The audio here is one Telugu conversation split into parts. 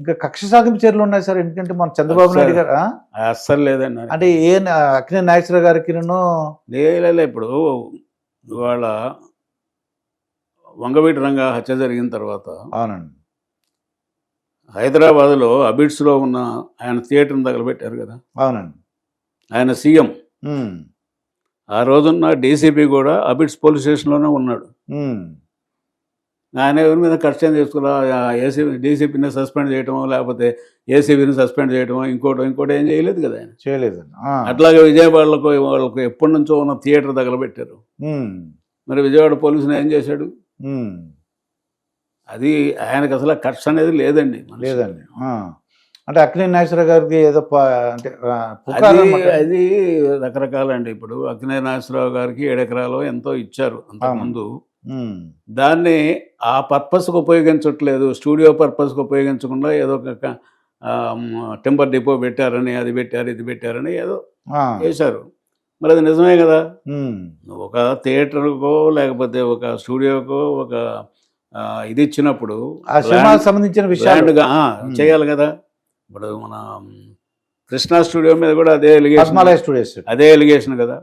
ఇంకా కక్ష సాధింపు చర్యలు ఉన్నాయి సార్. ఎందుకంటే మన చంద్రబాబు నాయుడు గారు? అస్సలు లేదండి. అంటే ఏ అక్కినే నాగేశ్వర గారికి లేలే ఇప్పుడు ఇవాళ వంగవీటి రంగ హత్య జరిగిన తర్వాత అవునండి. హైదరాబాద్లో అబిడ్స్లో ఉన్న ఆయన థియేటర్ని తగలబెట్టారు కదా. అవునండి. ఆయన సీఎం. ఆ రోజున్న డీసీపీ కూడా అబిడ్స్ పోలీస్ స్టేషన్లోనే ఉన్నాడు. ఆయన ఎవరి మీద కష్టం చేసుకున్నా ఏసీ డీసీపీని సస్పెండ్ చేయటమో లేకపోతే ఏసీబీని సస్పెండ్ చేయటమో ఇంకోటి ఇంకోటి ఏం చేయలేదు కదా ఆయన? చేయలేదండి. అట్లాగే విజయవాడలకు వాళ్ళకు ఎప్పటి నుంచో ఉన్న థియేటర్ తగలబెట్టారు. మరి విజయవాడ పోలీసులు ఏం చేశాడు? అది ఆయనకు అసలు కక్ష అనేది లేదండి. లేదండి. అంటే అక్కినే నాగేశ్వర గారికి ఏదో అంటే అది రకరకాలండి. ఇప్పుడు అక్కినే నాగేశ్వరరావు గారికి ఏడెకరాలు ఎంతో ఇచ్చారు అంతకుముందు. దాన్ని ఆ పర్పస్కి ఉపయోగించట్లేదు. స్టూడియో పర్పస్కి ఉపయోగించకుండా ఏదో ఒక టెంపర్ డిపో పెట్టారని అది పెట్టారు ఇది పెట్టారని ఏదో చేశారు. మరి అది నిజమే కదా? ఒక థియేటర్కో లేకపోతే ఒక స్టూడియోకో ఒక ఇది ఇచ్చినప్పుడు సంబంధించిన విషయాలు. ల్యాండ్గా ఉమ్. చేయాలి కదా? ఇప్పుడు మన కృష్ణా స్టూడియో మీద కూడా అదే ఎలిగేషన్ అదే ఎలిగేషన్ కదా?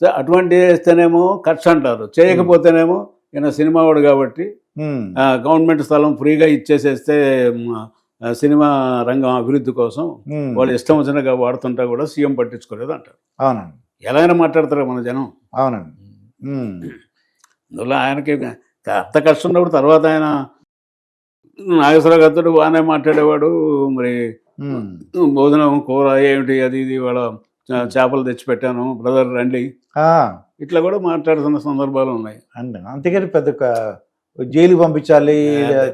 సో అటువంటి చేస్తేనేమో ఖర్చు అంటారు. చేయకపోతేనేమో ఈయన సినిమా వాడు కాబట్టి గవర్నమెంట్ స్థలం ఫ్రీగా ఇచ్చేసేస్తే సినిమా రంగం అభివృద్ధి కోసం వాళ్ళు ఇష్టం వచ్చినగా వాడుతుంటా కూడా సీఎం పట్టించుకోలేదు అంటారు. అవునండి. ఎలా అయినా మాట్లాడతారు మన జనం. అవునండి. అందువల్ల ఆయనకి అంత కష్టం ఉన్నప్పుడు తర్వాత ఆయన నాగేశ్వరరావు గారితో బాగానే మాట్లాడేవాడు. మరి భోజనం కూర ఏమిటి అది ఇది వాళ్ళ చేపలు తెచ్చిపెట్టాను. బ్రదర్ రండి. ఇట్లా కూడా మాట్లాడుతున్న సందర్భాలు ఉన్నాయి. అంతే అంతేగాని పెద్ద జైలుకి పంపించాలి.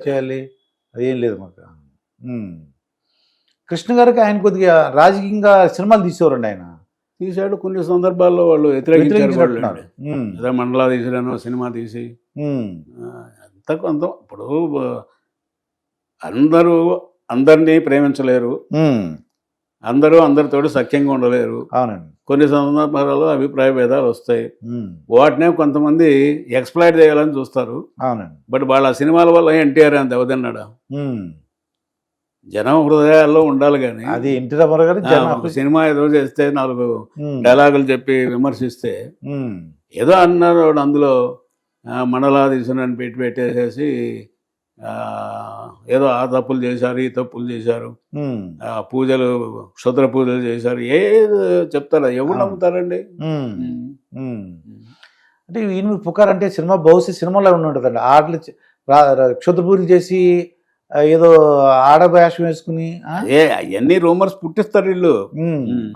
చేయాలి అదేం లేదు మాకు. కృష్ణ గారికి ఆయన కొద్దిగా రాజకీయంగా సినిమాలు తీసేవారండి ఆయన. తీశాడు కొన్ని సందర్భాల్లో వాళ్ళు వ్యతిరేకించారు మండలా తీసిరాను సినిమా తీసి. ఎంత కొంత ఇప్పుడు అందరూ అందరినీ ప్రేమించలేరు. అందరూ అందరితోటి సఖ్యంగా ఉండలేరు. అవునండి. కొన్ని సందర్భాలలో అభిప్రాయ భేదాలు వస్తాయి. వాటినే కొంతమంది ఎక్స్ప్లాయిట్ చేయాలని చూస్తారు. అవునండి. బట్ వాళ్ళ సినిమాల వల్ల ఎన్టీఆర్ అంత అవదన్నాడా ఉమ్. జనం హృదయాల్లో ఉండాలి కానీ అది ఎన్టీ రామారావు గారు ఆ, జనం ఒక సినిమా ఏదో చేస్తే నాలుగు డైలాగులు చెప్పి విమర్శిస్తే ఏదో అన్నారు అందులో ఆ, మండలా తీసుకుని పెట్టి పెట్టేసేసి ఏదో ఆ తప్పులు చేశారు ఈ తప్పులు చేశారు. పూజలు క్షుద్ర పూజలు చేశారు. ఏ చెప్తారా. ఎవరు. నమ్ముతారండి. అంటే ఈయన పుకార్ అంటే సినిమా బహుశా సినిమాలో ఉండి ఉంటుందండి. ఆటలు చే- రా- రా- క్షుద్రపూజలు చేసి ఏదో ఆడభాషం వేసుకుని? ఏ అవన్నీ రూమర్స్ పుట్టిస్తారు వీళ్ళు.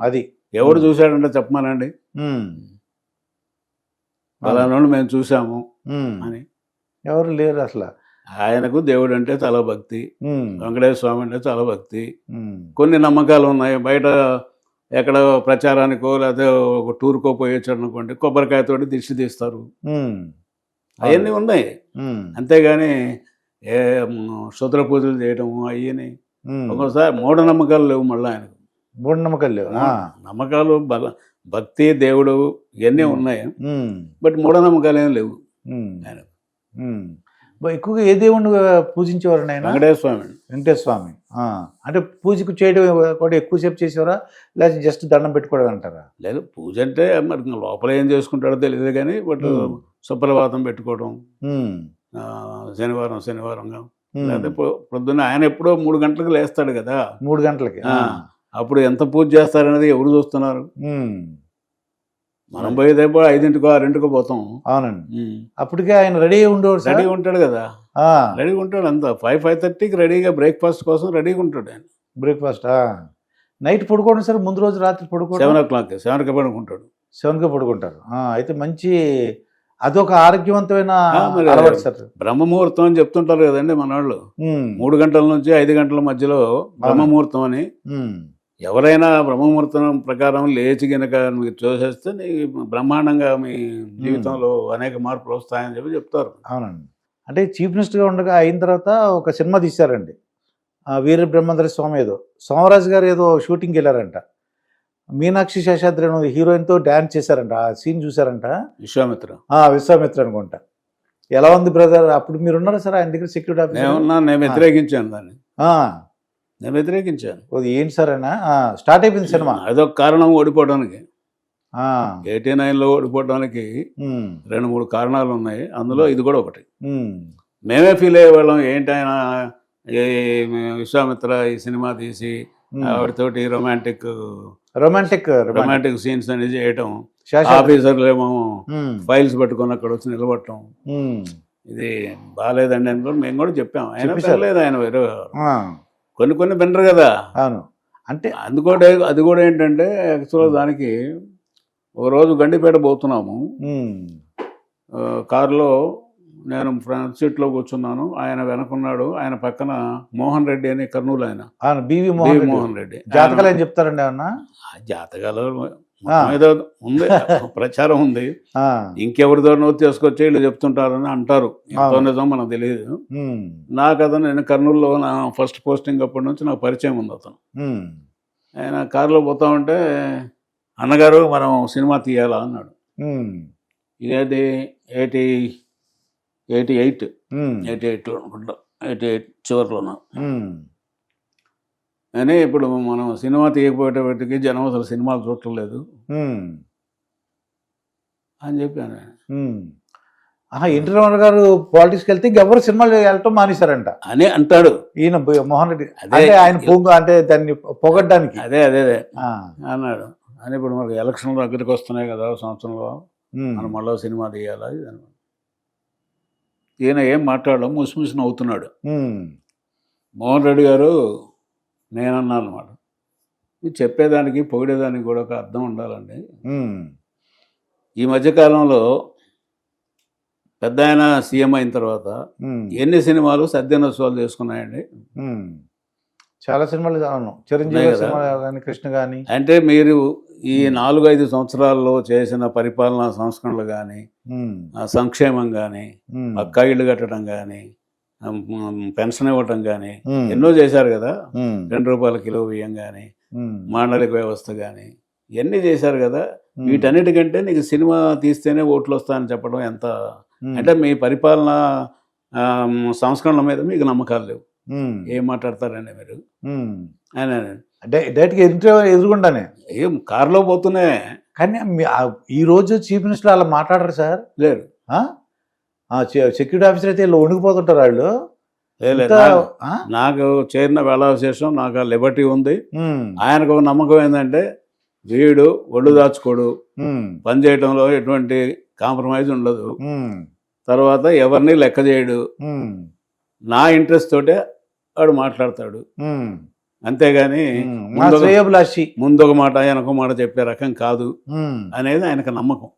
అది. ఎవడు చూశాడంటే చెప్పమానండి. ఫలానాడు మేము చూసాము. అని. ఎవరు లేరు అసలు. ఆయనకు దేవుడు అంటే చాలా భక్తి వెంకటేశ్వర స్వామి అంటే చాలా భక్తి. కొన్ని నమ్మకాలు ఉన్నాయి. బయట ఎక్కడ ప్రచారానికో లేకపోతే ఒక టూర్కో పోయొచ్చాడు అనుకోండి కొబ్బరికాయతోటి దిష్టి తీస్తారు. అవన్నీ ఉన్నాయి. అంతేగాని ఏ శుద్ర పూజలు చేయటము అవన్నీ ఉమ్. ఒకసారి మూఢనమ్మకాలు లేవు మళ్ళీ ఆయనకు. మూఢనమ్మకాలు లేవు. నమ్మకాలు బల భక్తి దేవుడు ఇవన్నీ ఉన్నాయి. బట్ మూఢనమ్మకాలు ఏం లేవు ఉమ్, ఆయన ఉమ్. బా- ఎక్కువగా ఏ దేవుణ్ణి పూజించేవారు ఆయన వెంకటేశ్వర స్వామి. వెంకటేశ్వర స్వామి అంటే పూజకు చేయడం కూడా ఎక్కువసేపు చేసేవారా? లేకపోతే జస్ట్ దండం పెట్టుకోవడం అంటారా? లేదు పూజ అంటే మరి లోపల ఏం చేసుకుంటాడో తెలియదు కానీ బట్. సుప్రభాతం పెట్టుకోవడం. శనివారం శనివారంగా. లేకపోతే పొ- పొద్దున్న ఆయన ఎప్పుడో మూడు గంటలకు లేస్తాడు కదా. మూడు గంటలకి. అప్పుడు ఎంత పూజ చేస్తారనేది ఎవరు చూస్తున్నారు? మనం పోయేదేపో ఐదింటికో ఆరింటికో పోతాం. అవునండి. అప్పటికే ఆయన రెడీ ఉండేవాడు రెడీగా ఉంటాడు కదా. రెడీగా ఉంటాడు అంత. ఫైవ్ ఫైవ్ థర్టీకి రెడీగా బ్రేక్ఫాస్ట్ కోసం రెడీగా ఉంటాడు ఆయన. బ్రేక్ఫాస్ట్. నైట్ పడుకోండి సార్ ముందు రోజు రాత్రి పడుకోండి సెవెన్ ఓ క్లాక్ సెవెన్కి పడుకుంటాడు. సెవెన్గా పడుకుంటారు. ఆ, అయితే మంచి అదొక ఆరోగ్యవంతమైన అలవాటు సార్. బ్రహ్మముహూర్తం అని చెప్తుంటారు కదండి మన వాళ్ళు మూడు గంటల నుంచి ఐదు గంటల మధ్యలో బ్రహ్మముహూర్తం అని. ఎవరైనా బ్రహ్మముహూర్తం ప్రకారం లేచి గనక మీరు చూసేస్తే నీ బ్రహ్మాండంగా మీ జీవితంలో అనేక మార్పులు వస్తాయని చెప్పి చెప్తారు. అవునండి. అంటే చీఫ్ మినిస్టర్గా ఉండగా అయిన తర్వాత ఒక సినిమా తీశారండి. ఆ, వీర బ్రహ్మేంద్ర స్వామి ఏదో. సోమరాజు గారు ఏదో షూటింగ్కి వెళ్ళారంట. మీనాక్షి శేషాద్రి అనే హీరోయిన్తో డ్యాన్స్ చేశారంట. ఆ సీన్ చూశారంట. విశ్వామిత్ర. ఆ, విశ్వామిత్ర అనుకుంటా. ఎలా ఉంది బ్రదర్? అప్పుడు మీరు ఉన్నారా సార్? ఆయన దగ్గర సెక్యూరిటీ నేను వ్యతిరేకించాను దాన్ని. నేను వ్యతిరేకించాను. ఏంటి సార్ అయినా స్టార్ట్ అయిపోయింది సినిమా. అదొక కారణం ఓడిపోవడానికి. ఎయిటీ నైన్లో ఓడిపోవడానికి రెండు మూడు కారణాలు ఉన్నాయి. అందులో ఇది కూడా ఒకటి. మేమే ఫీల్ అయ్యేవాళ్ళం ఏంటి ఆయన ఈ విశ్వామిత్ర ఈ సినిమా తీసి. ఆవిడతోటి రొమాంటిక్ రొమాంటిక్ రొమాంటిక్. సీన్స్ అనేది చేయటం ఆఫీసర్లు ఏమో ఫైల్స్ పట్టుకొని అక్కడ వచ్చి నిలబడటం. ఇది బాగాలేదండి అని కూడా మేము కూడా చెప్పాం. ఆయన. లేదు ఆయన వేరే కొన్ని కొన్ని వినరు కదా. అవును. అంటే అందుకోటి అది కూడా ఏంటంటే యాక్చువల్గా దానికి ఓ రోజు గండిపేట పోతున్నాము. కారులో నేను ఫ్రంట్ సీట్లో కూర్చున్నాను. ఆయన వెనకున్నాడు. ఆయన పక్కన మోహన్ రెడ్డి అని కర్నూలు ఆయన. బివి. మోహన్ రెడ్డి. జాతకాలు ఏం చెప్తారండి ఏమన్నా? ఆ జాతకాలు. ఏదో ఉంది ప్రచారం ఉంది. నోట్ చేసుకొచ్చి వీళ్ళు చెప్తుంటారని అంటారు. ఎంతో. నిజం మనకు తెలియదు. నాకు అతను నేను కర్నూలులో నా ఫస్ట్ పోస్టింగ్ అప్పటి నుంచి నాకు పరిచయం ఉంది అతను. ఆయన కారులో పోతా ఉంటే అన్నగారు మనం సినిమా తీయాలా? అన్నాడు. ఇదేది ఎయిటీ ఎయిటీ ఎయిట్. ఎయిటీ ఎయిట్లో అనుకుంటా. ఎయిటీ ఎయిట్ చివరిలోన? అని ఇప్పుడు మనం సినిమా తీయకపోయేటప్పటికి జనం అసలు సినిమాలు చూడట్లేదు. అని చెప్పాను. ఆహా ఎన్టీ రామారావు గారు పాలిటిక్స్కి వెళ్తే ఇంకెవరు సినిమాలు వెళ్ళటం మానేశారంట. అని అంటాడు. ఈయన మోహన్ రెడ్డి. అదే. ఆయన పొంగు అంటే దాన్ని పొగడ్డానికి. అదే అదే అదే. అన్నాడు. అని ఇప్పుడు మనకి ఎలక్షన్లు దగ్గరికి వస్తున్నాయి కదా సంవత్సరంలో. మనం మళ్ళీ సినిమా తీయాలా. ఈయన ఏం మాట్లాడడం ముసిముసి నవ్వుతున్నాడు. మోహన్ రెడ్డి గారు నేనన్నాను అనమాట ఇది చెప్పేదానికి పొగిడేదానికి కూడా ఒక అర్థం ఉండాలండి. ఈ మధ్యకాలంలో పెద్ద ఆయన సీఎం అయిన తర్వాత ఎన్ని సినిమాలు సద్యనోత్సవాలు చేసుకున్నాయండి. చాలా సినిమాలు అవును. చిరంజీవి కృష్ణ కానీ అంటే మీరు ఈ నాలుగు ఐదు సంవత్సరాల్లో చేసిన పరిపాలనా సంస్కరణలు కానీ సంక్షేమం కానీ పక్కా ఇళ్ళు కట్టడం కానీ పెన్షన్ ఇవ్వటం కానీ ఎన్నో చేశారు కదా. రెండు రూపాయల కిలో బియ్యం కానీ మాండలిక వ్యవస్థ కానీ ఇవన్నీ చేశారు కదా. వీటన్నిటికంటే నీకు సినిమా తీస్తేనే ఓట్లు వస్తాయని చెప్పడం ఎంత? అంటే మీ పరిపాలన ఆ, సంస్కరణల మీద మీకు నమ్మకాలు లేవు. ఏం మాట్లాడతారండి మీరు? ఆయన డైరెక్ట్గా ఎదురు ఎదురుగుండానే ఏం కారులో పోతూనే కానీ ఈ రోజు చీఫ్ మినిస్టర్ అలా మాట్లాడరు సార్? లేరు. సెక్యూరిటీ ఆఫీసర్ అయితే ఇలా వణికిపోతుంటారు వాళ్ళు. నాకు- చేరిన వేళావిశేషం నాకు లిబర్టీ ఉంది. ఆయనకు ఒక నమ్మకం ఏంటంటే వీడు ఒళ్ళు దాచుకోడు. పని చేయడంలో ఎటువంటి కాంప్రమైజ్ ఉండదు. తర్వాత ఎవరిని లెక్క చేయడు. నా ఇంట్రెస్ట్ తోటే వాడు మాట్లాడతాడు. అంతేగాని ముందు ఒక- మాట వెనక మాట చెప్పే రకం కాదు. అనేది ఆయనకు నమ్మకం.